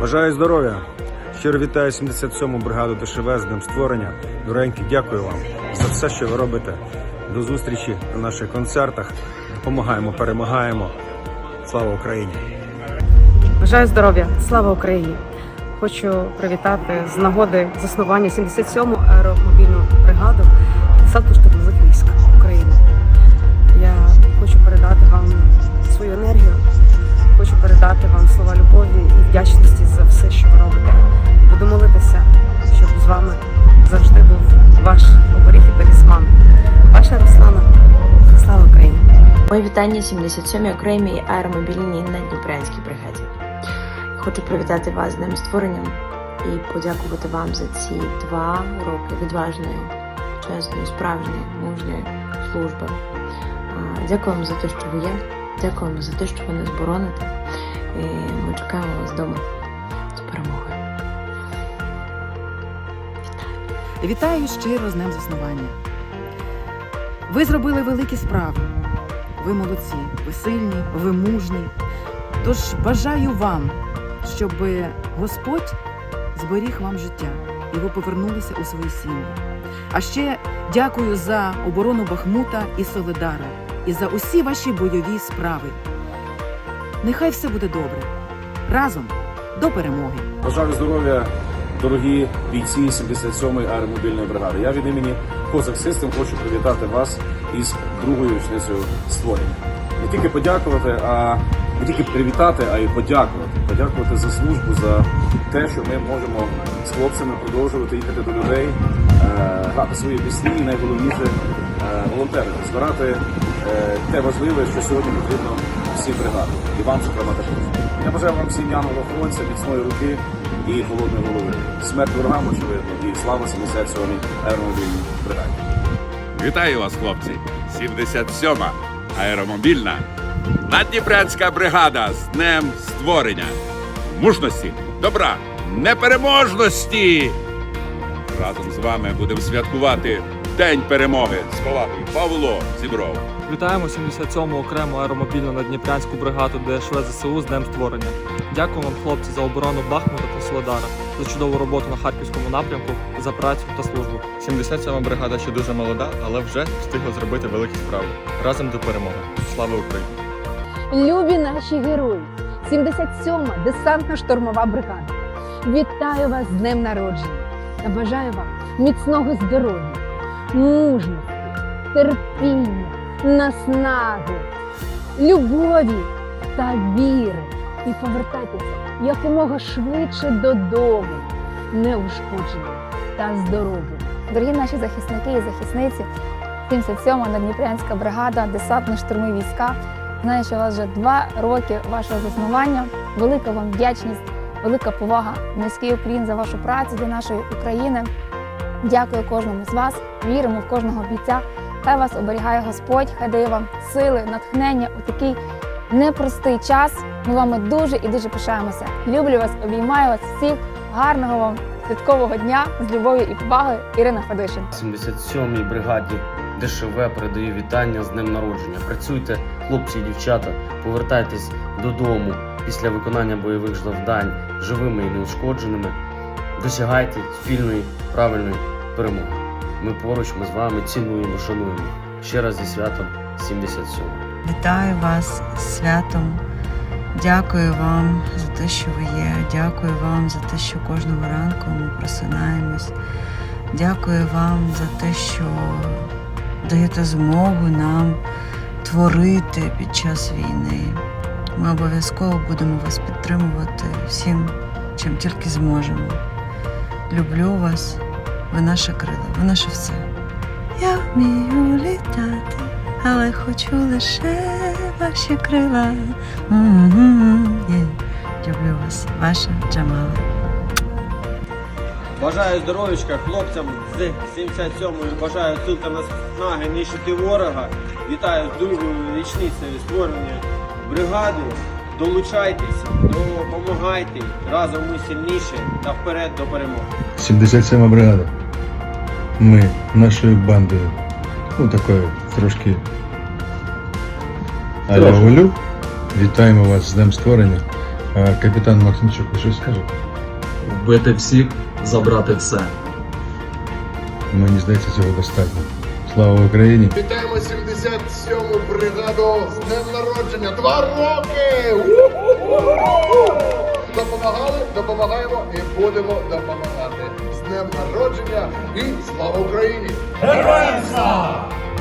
Бажаю здоров'я. Щиро вітаю 77-му бригаду ДШВ з Днем створення. Доренькі, дякую вам за все, що ви робите. До зустрічі на наших концертах. Допомагаємо, перемагаємо. Слава Україні! Бажаю здоров'я, слава Україні! Хочу привітати з нагоди заснування 77-му аеромобільну бригаду десантно вітання 77-й окремій аеромобільній на Дніпрянській бригаді. Хочу привітати вас з днем створенням і подякувати вам за ці два роки відважної, чесної, справжньої, мужньої служби. Дякую вам за те, що ви є. Дякуємо за те, що ви нас бороните. І ми чекаємо вас вдома з перемогою. Вітаю щиро з днем заснування. Ви зробили великі справи. Ви молодці, ви сильні, ви мужні. Тож бажаю вам, щоб Господь зберіг вам життя і ви повернулися у свої сім'ї. А ще дякую за оборону Бахмута і Солидара і за усі ваші бойові справи. Нехай все буде добре. Разом до перемоги! Бажаю здоров'я, дорогі бійці 77-ї аеромобільної бригади. Я від імені Козак Систем хочу привітати вас із другою річницею створення. Не тільки подякувати, а не тільки привітати, а й подякувати. Подякувати за службу, за те, що ми можемо з хлопцями продовжувати їхати до людей, е, грати свої пісні і найголовніше е, волонтерити, збирати е, те важливе, що сьогодні потрібно всім бригадам. І вам, зокрема, також. Я бажаю вам всім янгола-охоронця, міцної руки і холодної голови. Смерть ворогам, очевидно, і слава 77-й аеромобільній бригаді. Вітаю вас, хлопці! 77-ма аеромобільна надніпрянська бригада з днем створення, мужності, добра, непереможності. Разом з вами будемо святкувати День перемоги з повагою Павло Зібров. Вітаємо 77-му окрему аеромобільну надніпрянську бригаду ДШВ ЗСУ з Днем створення. Дякую вам, хлопці, за оборону Бахмута та Солодара, за чудову роботу на харківському напрямку, за працю та службу. 77 бригада ще дуже молода, але вже встигла зробити великі справи. Разом до перемоги. Слава Україні! Любі наші герої, 77-ма десантно-штурмова бригада. Вітаю вас з днем народження та бажаю вам міцного здоров'я, мужності, терпіння, наснаги, любові та віри. І повертайтеся якомога швидше додому, неушкодженим та здоровим. Дорогі наші захисники і захисниці, 77-ма Надніпрянська бригада, десантно-штурмові війська. Знаю, що у вас вже два роки вашого заснування. Велика вам вдячність, велика повага, низький уклін за вашу працю для нашої України. Дякую кожному з вас. Віримо в кожного бійця. Хай вас оберігає Господь, хай дає вам сили, натхнення у такий непростий час. Ми вами дуже і дуже пишаємося. Люблю вас, обіймаю вас всіх. Гарного вам святкового дня з любов'ю і повагою. Ірина Федишин. 77-й бригаді ДШВ передаю вітання з днем народження. Працюйте, хлопці і дівчата, повертайтесь додому після виконання бойових завдань живими і неушкодженими. Досягайте спільної правильної перемоги. Ми поруч, ми з вами цінуємо, шануємо. Ще раз зі святом 77. Вітаю вас з святом. Дякую вам за те, що ви є. Дякую вам за те, що кожного ранку ми просинаємось. Дякую вам за те, що даєте змогу нам творити під час війни. Ми обов'язково будемо вас підтримувати всім, чим тільки зможемо. Люблю вас, ви наше крила, ви наше все. Я вмію літати, але хочу лише ваші крила. Є. Люблю вас, ваша Джамала. Бажаю здоров'ячка хлопцям з 77-ї, бажаю сил та наснаги нищити ворога. Вітаю з другою річницею створення бригади. Долучайтесь, допомагайте, разом ми сильніші та вперед до перемоги. 77 бригада. Ми нашою бандою. Ну такою трошки. Алло, Вітаємо вас з Днем створення. Капітан Максимчук, ви щось скажете? Вбити всіх, забрати все. Мені здається, цього достатньо. Слава Україні! Вітаємо 77-му бригаду з днем народження. Два роки! Допомагали, допомагаємо і будемо допомагати. З днем народження і слава Україні!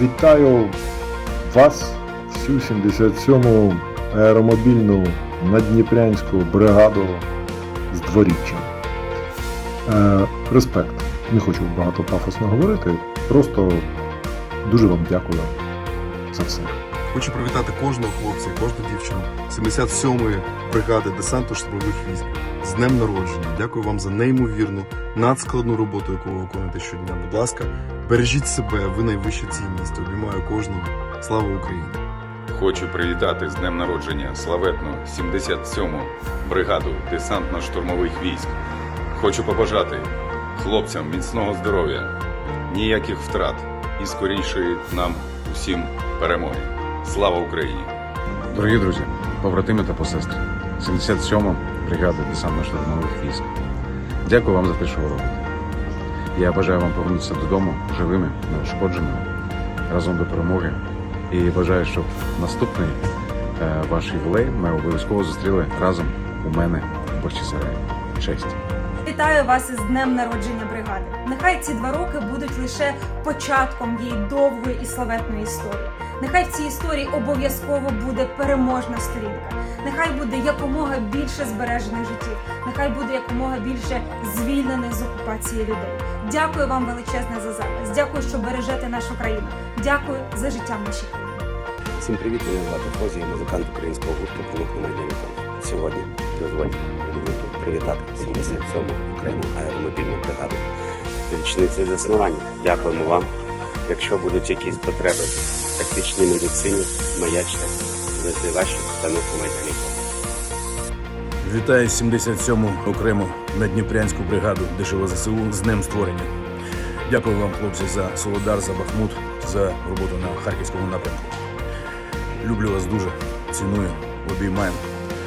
Вітаю вас, всю 77-му аеромобільну надніпрянську бригаду з дворіччям. Е, респект. Не хочу багато пафосно говорити. Просто дуже вам дякую за все. Хочу привітати кожного хлопця, кожну дівчину 77-ї бригади десанту штурмових військ з днем народження. Дякую вам за неймовірну, надскладну роботу, яку ви виконуєте щодня. Будь ласка, бережіть себе, ви найвища цінність. Обіймаю кожного. Слава Україні! Хочу привітати з днем народження славетну 77-му бригаду десантно-штурмових військ. Хочу побажати хлопцям міцного здоров'я, ніяких втрат і скорішої нам усім перемоги. Слава Україні! Дорогі друзі, побратими та посестри, 77-ма бригада десантно-штурмових військ. Дякую вам за те, що ви робите. Я бажаю вам повернутися додому живими, неушкодженими, разом до перемоги. І бажаю, щоб наступний е, ваш ювілей ми обов'язково зустріли разом у мене в Бахчисараї. Честь! Вітаю вас із днем народження бригади. Нехай ці два роки будуть лише початком її довгої і славетної історії. Нехай в цій історії обов'язково буде переможна сторінка. Нехай буде якомога більше збережених життів. Нехай буде якомога більше звільнених з окупації людей. Дякую вам величезне за захист. Дякую, що бережете нашу країну. Дякую за життя країні. Всім привіт, мене звати Фозі, музикант українського гурту «Проникнення дневником». Сьогодні дозвольте привітати 77-му окрему аеромобільну бригаду. Річниці заснування. Дякуємо вам. Якщо будуть якісь потреби в тактичній медицині, маячте, ви ваші у майдані. Вітаю 77-му окрему надніпрянську бригаду ДШВ ЗСУ з днем створення. Дякую вам, хлопці, за Солодар, за Бахмут, за роботу на харківському напрямку. Люблю вас дуже, ціную, обіймаємо